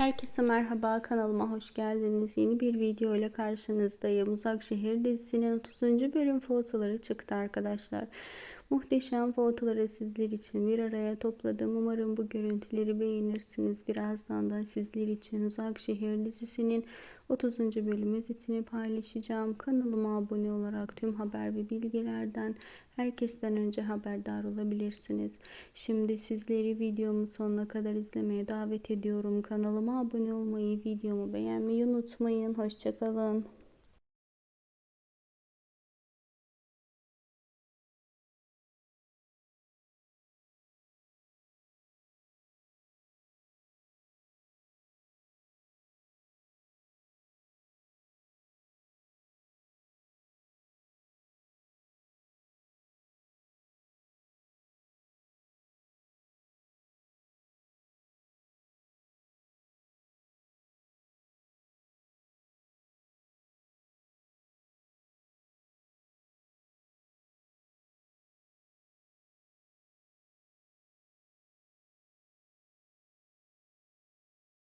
Herkese merhaba kanalıma hoş geldiniz. Yeni bir video ile karşınızdayım. Uzak Şehir dizisinin 30. bölüm fotoları çıktı arkadaşlar. Muhteşem fotoları sizler için bir araya topladım. Umarım bu görüntüleri beğenirsiniz. Birazdan da sizler için Uzak Şehir dizisinin 30. bölüm özetini paylaşacağım. Kanalıma abone olarak tüm haber ve bilgilerden herkesten önce haberdar olabilirsiniz. Şimdi sizleri videomun sonuna kadar izlemeye davet ediyorum. Kanalıma abone olmayı, videomu beğenmeyi unutmayın. Hoşçakalın.